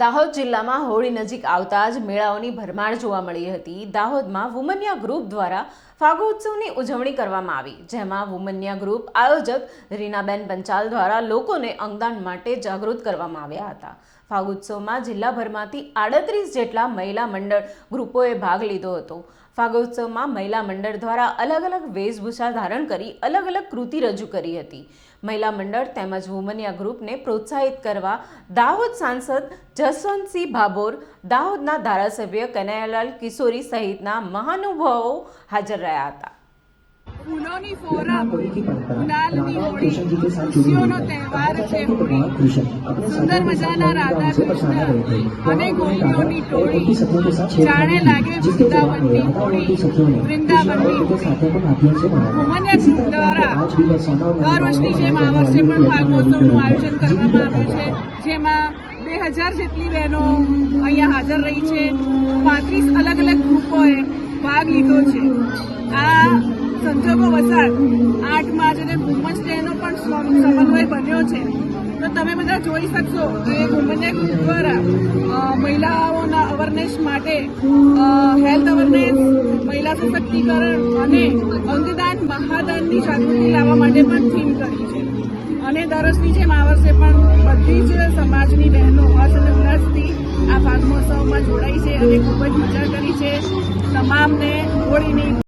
દાહોદ જિલ્લામાં હોળી નજીક આવતા જ મેળાઓની ભરમાર જોવા મળી હતી. દાહોદમાં વુમન્યા ગ્રુપ દ્વારા ફાગોત્સવની ઉજવણી કરવામાં આવી, જેમાં વુમન્યા ગ્રુપ આયોજક રીનાબેન પંચાલ દ્વારા લોકોને અંગદાન માટે જાગૃત કરવામાં આવ્યા હતા. ફાગોત્સવમાં જિલ્લાભરમાંથી આડત્રીસ જેટલા મહિલા મંડળ ગ્રુપોએ ભાગ લીધો હતો. ફાગોત્સવમાં મહિલા મંડળ દ્વારા અલગ અલગ વેશભૂષા ધારણ કરી, અલગ અલગ કૃતિ રજૂ કરી હતી. મહિલા મંડળ તેમજ વુમનિયા ગ્રુપને પ્રોત્સાહિત કરવા દાહોદ સાંસદ જસવંતસિંહ ભાભોર, દાહોદના ધારાસભ્ય કનૈયાલાલ કિશોરી સહિતના મહાનુભાવો હાજર રહ્યા હતા. ફૂલોની ફોરમ, ગુલાલની હોળી, ખુશીઓનો તહેવાર છે. હોળી સુંદર મજાના રાધા કૃષ્ણ અને ગોપીઓની ટોળી, જાણે લાગે વૃંદાવનની હોળી વૃંદાવનની હોળી. વુમન્યા ગ્રુપ દ્વારા દર વર્ષની જેમ આ વર્ષે પણ ભાગવતનું આયોજન કરવામાં આવ્યું છે, જેમાં બે હજાર જેટલી બહેનો અહીંયા હાજર રહી છે. પાંત્રીસ અલગ અલગ ગ્રુપોએ ભાગ લીધો છે. સંજોગો વસાર આઠ માર્ચ અને વુમન્સ ડેનો પણ સમ- સમન્વય બન્યો છે. તો તમે બધા જોઈ શકશો કે વુમન ગ્રુપ દ્વારા મહિલાઓના અવેરનેસ માટે હેલ્થ અવેરનેસ મહિલા સશક્તિકરણ અને અંગદાન મહાદાનની જાગૃતિ લાવવા માટે પણ થીમ કરી છે. અને દર વર્ષની જેમ આ વર્ષે પણ બધી જ સમાજની બહેનો હર્ષ અને ઉલ્લાસથી આ ભાગ મહોત્સવમાં જોડાઈ છે અને ખૂબ જ મજા કરી છે. તમામને હોળીની